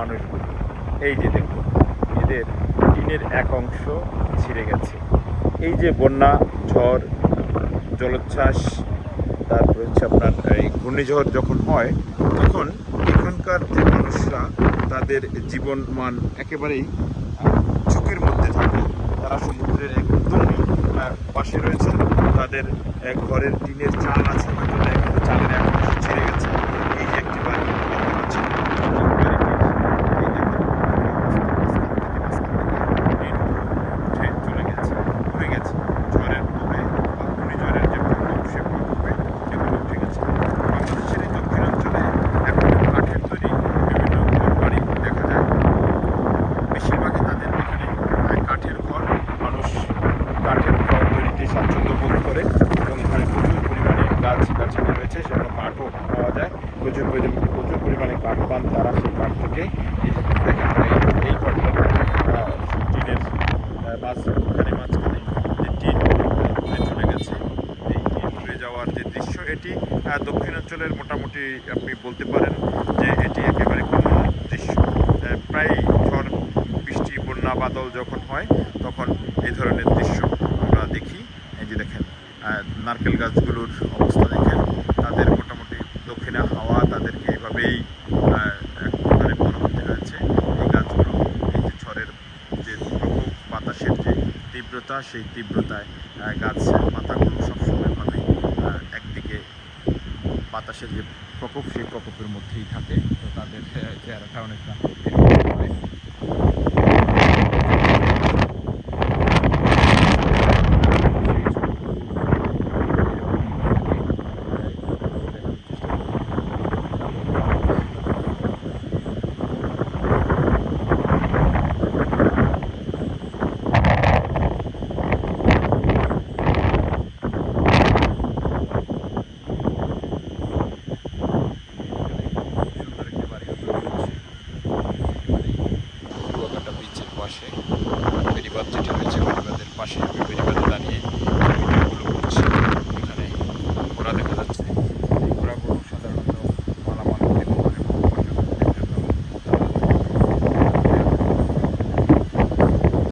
মানুষগুলো। এই যে দেখুন এদের টিনের এক অংশ ছিঁড়ে গেছে। এই যে বন্যা ঝড় জলোচ্ছ্বাস তারপর হচ্ছে আপনার এই ঘূর্ণিঝড় যখন হয় তখন এখানকার যে মানুষরা তাদের জীবন মান একেবারেই ঝুঁকির মধ্যে থাকে। তারা সমুদ্রের একদম আহ, পাশে রয়েছে। তাদের ঘরের টিনের চাল আছে হয়তো এক চালের এক অংশ ছিঁড়ে গেছে এই যে একটি বাড়ি দেখতে পাচ্ছেন এই বাড়িটির এই দেখুন মাঝখান থেকে মাঝখান থেকে টিন উঠে চলে গেছে উড়ে গেছে ঝড়ের প্রভাবে বা ঘূর্ণিঝড়ের যে প্রভাব সে প্রভাবে এগুলো উঠে গেছে বাংলাদেশের এই দক্ষিণাঞ্চলে এখন কাঠের তৈরি বিভিন্ন ঘর বাড়ি দেখা যায় বেশিরভাগই তাদের এখানে আহ, কাঠের ঘর মানুষ কাঠের ঘর তৈরিতে স্বাচ্ছন্দ্য বোধ করে এবং এখানে প্রচুর পরিমাণে গাছ রয়েছে সেজন্য কাঠও পাওয়া যায় প্রচুর পরিমাণে প্রচুর পরিমাণে কাঠ পান তারা সেই কাঠ থেকে এই আহ, টিনের মাঝখানে মাঝখানে যে টিন চলে গেছে এই টিন উড়ে যাওয়ার যে দৃশ্য এটি দক্ষিণাঞ্চলের মোটামুটি আপনি বলতে পারেন যে এটি একেবারে কমন দৃশ্য প্রায় ঝড় বৃষ্টি বন্যা বাদল যখন হয় তখন এই ধরনের দৃশ্য আমরা দেখি এই যে দেখেন নারকেল গাছগুলোর অবস্থা দেখেন, তাদের মোটামুটি দক্ষিণে হাওয়া তাদেরকে এভাবেই এক প্রকারে হতে হয়েছে এই গাছগুলো, এই যে ঝড়ের যে প্রকোপ, বাতাসের যে তীব্রতা, সেই তীব্রতায় গাছের পাতাগুলো সবসময়ভাবেই একদিকে বাতাসের যে প্রকোপ, সেই প্রকোপের মধ্যেই থাকে। তো তাদের চেহারাটা অনেকটা সেসব বিভিন্ন জানিয়ে ভিডিওগুলো করছি। এখানে ওরা দেখুন